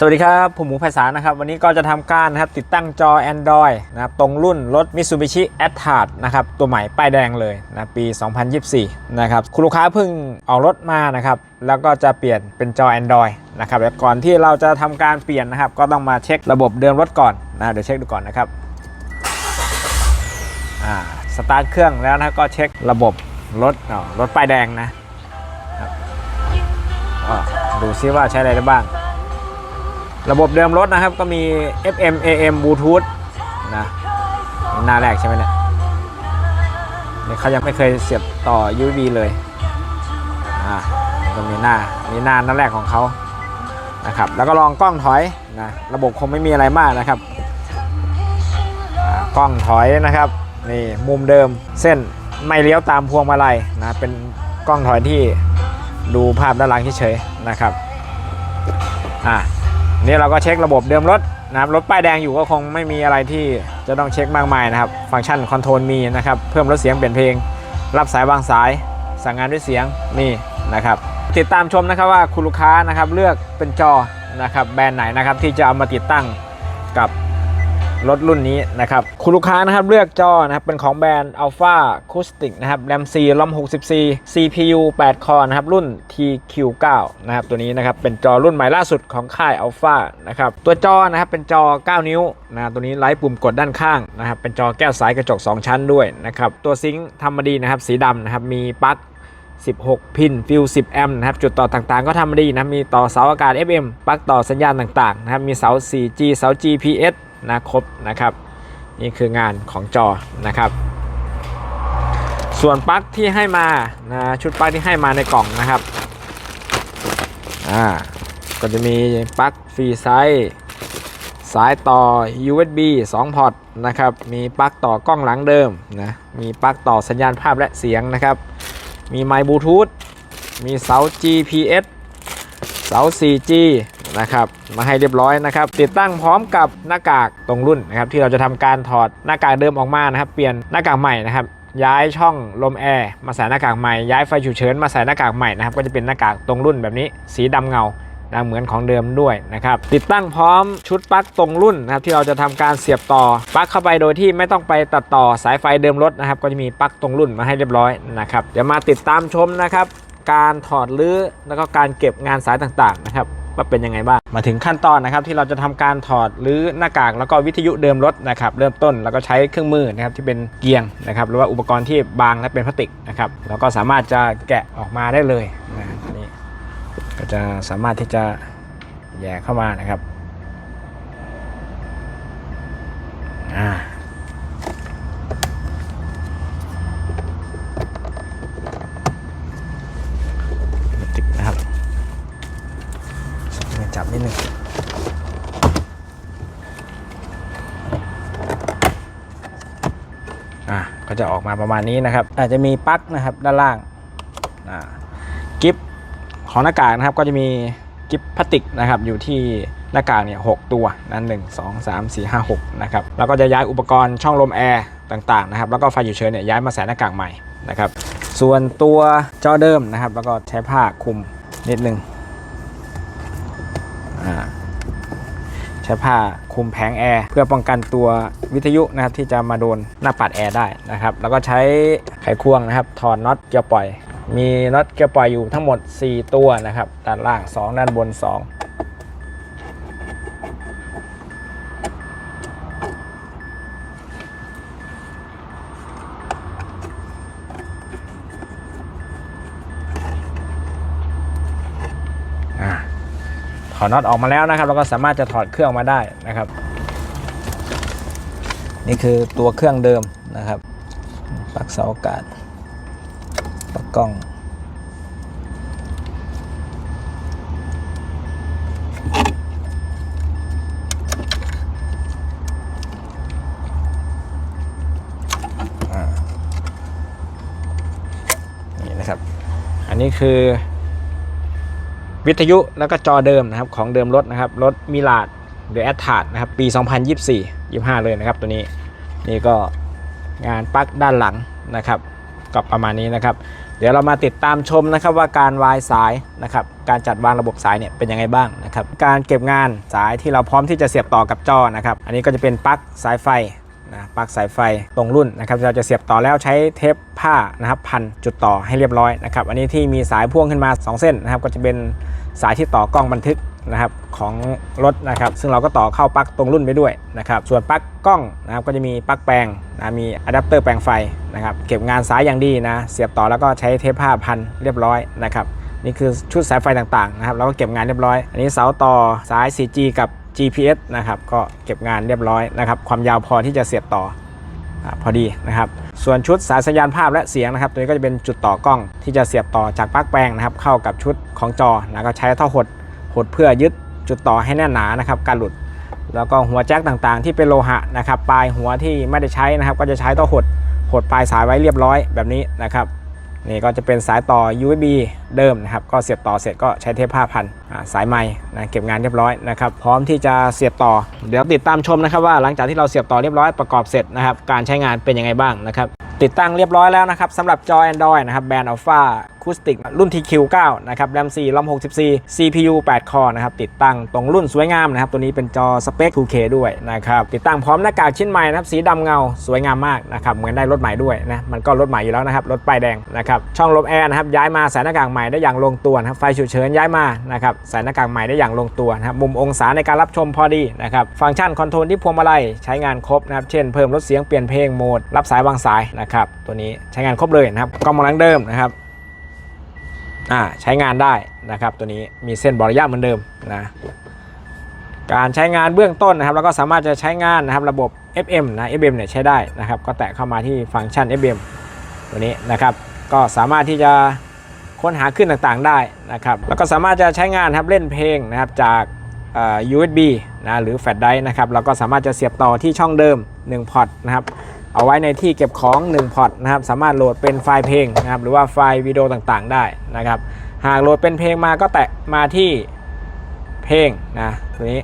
สวัสดีครับ ผมหมูไพศาลนะครับ วันนี้ก็จะทำการนะครับติดตั้งจอ Android นะครับตรงรุ่นรถ Mitsubishi a t t a r นะครับตัวใหม่ป้ายแดงเลยนะปี 2024 นะครับคุณลูกค้าเพิ่งออกรถมานะครับ แล้วก็จะเปลี่ยนเป็นจอ Android นะครับแล้วก่อนที่เราจะทำการเปลี่ยนนะครับ ก็ต้องมาเช็คระบบเดิมรถก่อนนะเดี๋ยวเช็คดูก่อนนะครับอ่าสตาร์ทเครื่องแล้วนะก็เช็คระบบรถอ๋อรถป้ายแดงนะดูซิว่าใช้อะไรได้บ้าง ระบบเดิมรถนะครับก็มี FM AM Bluetooth นะหน้าแรกใช่ไหมเนี่ยนี่เขายังไม่เคยเสียบต่อ USB เลยอ่าก็มีหน้ามีหน้าหน้าแรกของเขานะครับแล้วก็ลองกล้องถอยนะระบบคงไม่มีอะไรมากนะครับกล้องถอยนะครับนี่มุมเดิมเส้นไม่เลี้ยวตามพวงมาลัยนะเป็นกล้องถอยที่ดูภาพด้านหลังเฉยๆนะครับอ่า นี่เราก็เช็คระบบเดิมรถนะครับรถป้ายแดงอยู่ก็คงไม่มีอะไรที่จะต้องเช็คมากมายนะครับ ฟังก์ชันคอนโทรลมีนะครับ เพิ่มลดเสียงเปลี่ยนเพลง รับสายวางสาย สั่งงานด้วยเสียงมีนะครับ ติดตามชมนะครับว่าคุณลูกค้านะครับเลือกเป็นจอนะครับแบรนด์ไหนนะครับที่จะเอามาติดตั้งกับ รถรุ่นนี้นะครับ คุณลูกค้านะครับเลือกจอนะครับเป็นของแบรนด์ Alpha Acoustic นะครับ RAM 4 ROM 64 CPU 8 คอนะครับ รุ่น TQ9 นะครับ ตัวนี้นะครับ เป็นจอรุ่นใหม่ล่าสุดของค่าย Alpha นะครับ ตัวจอนะครับ เป็นจอ 9 นิ้วนะตัวนี้ไร้ปุ่มกดด้านข้างนะครับ เป็นจอแก้วสายกระจก 2 ชั้นด้วยนะครับ ตัวซิงค์ทำมาดีนะครับ สีดำนะครับ มีปลั๊ก16 พินฟิล10 แอมป์นะครับ จุดต่อต่างๆ ก็ทำมาดีนะ มีต่อเสาอากาศ FM ปลั๊กต่อสัญญาณต่างๆนะครับ มีเสา 4G เสา GPS นะครบนะครับ นี่คืองานของจอนะครับ ส่วนปลั๊กที่ให้มานะชุดปลั๊กที่ให้มาในกล่องนะครับอ่าก็จะมีปลั๊กฟรีไซส์สายต่อ USB 2 พอร์ตนะครับ มีปลั๊กต่อกล้องหลังเดิมนะ มีปลั๊กต่อสัญญาณภาพและเสียงนะครับ มีไมค์บลูทูธ มีเสา GPS เสา 4G นะครับมาให้เรียบร้อยนะครับ ติดตั้งพร้อมกับหน้ากากตรงรุ่นนะครับที่เราจะทำการถอดหน้ากากเดิมออกมานะครับเปลี่ยนหน้ากากใหม่นะครับย้ายช่องลมแอร์มาใส่หน้ากากใหม่ย้ายไฟฉุกเฉินมาใส่หน้ากากใหม่นะครับก็จะเป็นหน้ากากตรงรุ่นแบบนี้สีดำเงานะเหมือนของเดิมด้วยนะครับติดตั้งพร้อมชุดปลั๊กตรงรุ่นนะครับที่เราจะทำการเสียบต่อปลั๊กเข้าไปโดยที่ไม่ต้องไปตัดต่อสายไฟเดิมรถนะครับ ก็จะมีปลั๊กตรงรุ่นมาให้เรียบร้อยนะครับเดี๋ยวมาติดตามชมนะครับ การถอดรื้อแล้วก็การเก็บงานสายต่างๆนะครับ ว่าเป็นยังไงบ้าง มาถึงขั้นตอนนะครับที่เราจะทำการถอดหรือหน้ากากแล้วก็วิทยุเดิมรถนะครับเริ่มต้นแล้วก็ใช้เครื่องมือนะครับที่เป็นเกียงนะครับหรือว่าอุปกรณ์ที่บางและเป็นพลาสติกนะครับแล้วก็สามารถจะแกะออกมาได้เลยนะนี่ก็จะสามารถที่จะแย่เข้ามานะครับอ่า มือจับนิดนึงอะก็จะออกมาประมาณนี้นะครับ อาจจะมีปลั๊กนะครับด้านล่างอ่ากิฟของหน้ากากนะครับก็จะมีกิฟพลาสติกนะครับอยู่ที่หน้ากากเนี่ยหกตัวนั้นหนึ่งสองสามสี่ห้าหกนะครับแล้วก็จะย้ายอุปกรณ์ช่องลมแอร์ต่างๆนะครับแล้วก็ไฟฉุกเฉินเนี่ยย้ายมาใส่หน้ากากใหม่นะครับส่วนตัวจอเดิมนะครับ แล้วก็ใช้ผ้าคลุมนิดนึงอ่า ใช้ผ้าคลุมแผงแอร์เพื่อป้องกันตัววิทยุนะครับที่จะมาโดนหน้าปัดแอร์ได้นะครับ แล้วก็ใช้ไขควงนะครับ ถอดน็อตเกียร์ปล่อย มีน็อตเกียร์ปล่อยอยู่ทั้งหมด 4 ตัวนะครับ ด้านล่าง 2 ด้านบน 2 ถอดน็อตออกมาแล้วนะครับแล้วก็สามารถจะถอดเครื่องมาได้นะครับ นี่คือตัวเครื่องเดิมนะครับปลั๊กเสาอากาศปลั๊กกล้องนี่นะครับ อันนี้คือ วิทยุแล้วก็จอเดิมนะครับของเดิมรถนะครับรถมิลาดหรือแอตทาร์นะครับปี 2024 25 เลยนะครับตัวนี้นี่ก็งานปลั๊กด้านหลังนะครับก็ประมาณนี้นะครับ เดี๋ยวเรามาติดตามชมนะครับว่าการวายสายนะครับการจัดวางระบบสายเนี่ยเป็นยังไงบ้างนะครับการเก็บงานสายที่เราพร้อมที่จะเสียบต่อกับจอนะครับอันนี้ก็จะเป็นปลั๊กสายไฟ นะปลั๊กสายไฟตรงรุ่นนะครับเราจะเสียบต่อแล้วใช้เทปผ้านะครับพันจุดต่อให้เรียบร้อยนะครับอันนี้ที่มีสายพ่วงขึ้นมา 2 เส้นนะครับก็จะเป็นสายที่ต่อกล้องบันทึกนะครับของรถนะครับซึ่งเราก็ต่อเข้าปลั๊กตรงรุ่นไปด้วยนะครับส่วนปลั๊กกล้องนะครับก็จะมีปลั๊กแปลงนะมีอะแดปเตอร์แปลงไฟนะครับเก็บงานสายอย่างดีนะเสียบต่อแล้วก็ใช้เทปผ้าพันเรียบร้อยนะครับนี่คือชุดสายไฟต่างๆนะครับแล้วก็เก็บงานเรียบร้อย อันนี้เสาต่อสาย 4G กับ GPS นะครับก็เก็บงานเรียบร้อยนะครับความยาวพอที่จะเสียบต่ออพอดีนะครับส่วนชุดสายสัญญาณภาพและเสียงนะครับ ตัวนี้ก็จะเป็นจุดต่อกล้องที่จะเสียบต่อจากปลั๊กแปลงนะครับ เข้ากับชุดของจอนะก็ใช้ท่อหดหดเพื่อยึดจุดต่อให้แน่นหนานะครับการหลุด แล้วก็หัวแจ็คต่างๆ ที่เป็นโลหะนะครับปลายหัวที่ไม่ได้ใช้นะครับ ก็จะใช้ท่อหดหดปลายสายไว้เรียบร้อยแบบนี้นะครับ นี่ก็จะเป็นสายต่อ USB เดิมนะครับ ก็เสียบต่อเสร็จก็ใช้เทปผ้าพันสายไม้นะเก็บงานเรียบร้อยนะครับ พร้อมที่จะเสียบต่อ เดี๋ยวติดตามชมนะครับว่าหลังจากที่เราเสียบต่อเรียบร้อยประกอบเสร็จนะครับ การใช้งานเป็นยังไงบ้างนะครับ ติดตั้งเรียบร้อยแล้วนะครับสำหรับจอ Android นะครับแบรนด์ Alpha Acoustic รุ่น TQ9 นะครับ RAM 4 ROM 64 CPU 8 คอนะครับติดตั้งตรงรุ่นสวยงามนะครับตัวนี้เป็นจอสเปค 2K ด้วยนะครับติดตั้งพร้อมหน้ากากชิ้นใหม่นะครับสีดำเงาสวยงามมากนะครับเหมือนได้รถใหม่ด้วยนะมันก็รถใหม่อยู่แล้วนะครับรถป้ายแดงนะครับช่องลมแอร์นะครับย้ายมาใส่หน้ากากใหม่ได้อย่างลงตัวนะครับไฟฉุกเฉินย้ายมานะครับใส่หน้ากากใหม่ได้อย่างลงตัวนะครับมุมองศาในการรับชมพอดีนะครับฟังก์ชันคอนโทรลที่พวงมาลัยใช้งานครบนะครับเช่นเพิ่มลดเสียงเปลี่ยนเพลงโหมดรับสายวางสายนะครับตัวนี้ใช้งานครบเลยนะครับกล้องมองหลังเดิมนะครับ อ่าใช้งานได้นะครับ ตัวนี้มีเส้นบอระยะเหมือนเดิมนะการใช้งานเบื้องต้นนะครับเราก็สามารถจะใช้งานนะครับระบบ FM นะ FM เนี่ยใช้ได้นะครับ ก็แตะเข้ามาที่ฟังก์ชัน FM ตัวนี้นะครับ ก็สามารถที่จะค้นหาขึ้นต่างๆได้นะครับ แล้วก็สามารถจะใช้งานครับเล่นเพลงนะครับจาก USB นะหรือแฟลชไดร์นะครับเราก็สามารถจะเสียบต่อที่ช่องเดิม1พอร์ตนะครับ เอาไว้ในที่เก็บของ1พอร์ตนะครับสามารถโหลดเป็นไฟล์เพลงนะครับหรือว่าไฟล์วิดีโอต่างๆ ได้นะครับ หากโหลดเป็นเพลงมาก็แตะมาที่เพลงนะตัวนี้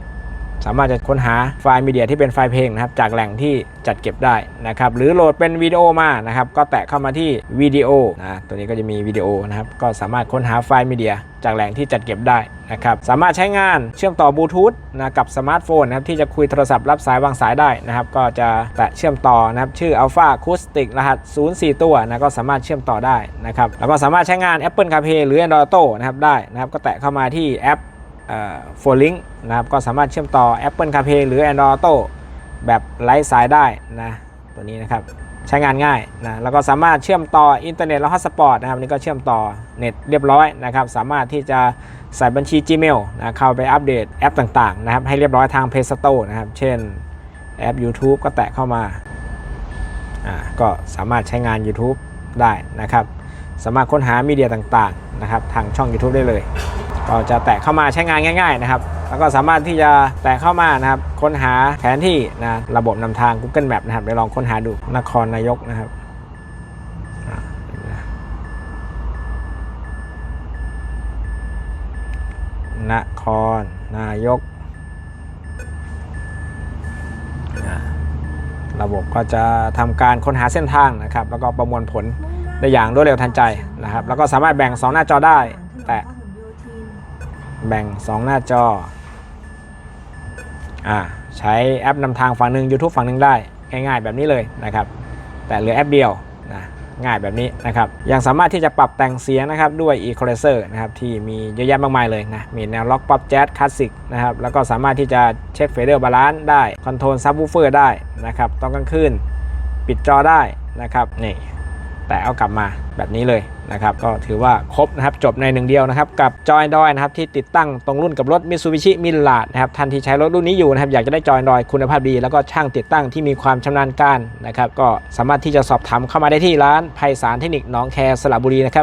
สามารถจะค้นหาไฟล์มีเดียที่เป็นไฟล์เพลงนะครับจากแหล่งที่จัดเก็บได้นะครับหรือโหลดเป็นวิดีโอมานะครับก็แตะเข้ามาที่วิดีโอนะตัวนี้ก็จะมีวิดีโอนะครับก็สามารถค้นหาไฟล์มีเดียจากแหล่งที่จัดเก็บได้นะครับสามารถใช้งานเชื่อมต่อบลูทูธนะกับสมาร์ทโฟนนะครับที่จะคุยโทรศัพท์รับสายวางสายได้นะครับก็จะแตะเชื่อมต่อนะครับชื่อ Alpha Acoustic รหัส 04 ตัวนะก็สามารถเชื่อมต่อได้นะครับแล้วก็สามารถใช้งาน Apple CarPlay หรือ Android Auto นะครับได้นะครับก็แตะเข้ามาที่แอป โฟลิงนะครับก็สามารถเชื่อมต่อ Apple CarPlay หรือ Android Auto แบบไร้สายได้นะตัวนี้นะครับใช้งานง่ายนะแล้วก็สามารถเชื่อมต่ออินเทอร์เน็ตและฮอตสปอตนะครับนี่ก็เชื่อมต่อเน็ตเรียบร้อยนะครับสามารถที่จะใส่บัญชี Gmail นะเข้าไปอัปเดตแอปต่างๆนะครับให้เรียบร้อยทาง Play Store นะครับเช่นแอป YouTube ก็แตะเข้ามาอ่าก็สามารถใช้งาน YouTube ได้นะครับ สามารถค้นหามีเดียต่างๆนะครับทางช่อง YouTube ได้เลย ก็จะแตะเข้ามาใช้งานง่าย ๆ นะครับ แล้วก็สามารถที่จะแตะเข้ามานะครับ ค้นหาแผนที่นะระบบนำทาง Google Map นะครับเดี๋ยวลองค้นหาดูนครนายกนะครับนครนายก ระบบก็จะทำการค้นหาเส้นทางนะครับ แล้วก็ประมวลผลได้อย่างรวดเร็วทันใจนะครับ แล้วก็สามารถแบ่ง 2 หน้าจอได้ แต่ แบ่ง 2 หน้าจออ่าใช้แอปนำทางฝั่งหนึ่ง YouTube ฝั่งหนึ่งได้ ง่ายๆแบบนี้เลยนะครับ แต่เหลือแอปเดียวนะง่ายแบบนี้นะครับ ยังสามารถที่จะปรับแต่งเสียงนะครับด้วย Equalizer นะครับที่มีเยอะแยะมากมายเลยนะ มีแนวล็อกป๊อปแจ๊สคลาสสิกนะครับ แล้วก็สามารถที่จะเช็คเฟเดอร์บาลานซ์ได้คอนโทรลซับวูเฟอร์ได้นะครับ ตอนกลางคืน ปิดจอได้นะครับ นี่ แต่เอากลับมาแบบนี้เลยนะครับ ก็ถือว่าครบนะครับจบในหนึ่งเดียวนะครับ กับจอยดอยนะครับที่ติดตั้งตรงรุ่นกับรถ Mitsubishi m i l a นะครับท่านที่ใช้รถรุ่นนี้อยู่นะครับอยากจะได้จอยดอยคุณภาพดี แล้วก็ช่างติดตั้งที่มีความชำนาญการนะครับก็สามารถที่จะสอบถามเข้ามาได้ที่ร้านไพศาลเทคนิคน้องแคสระบุรีนะครับ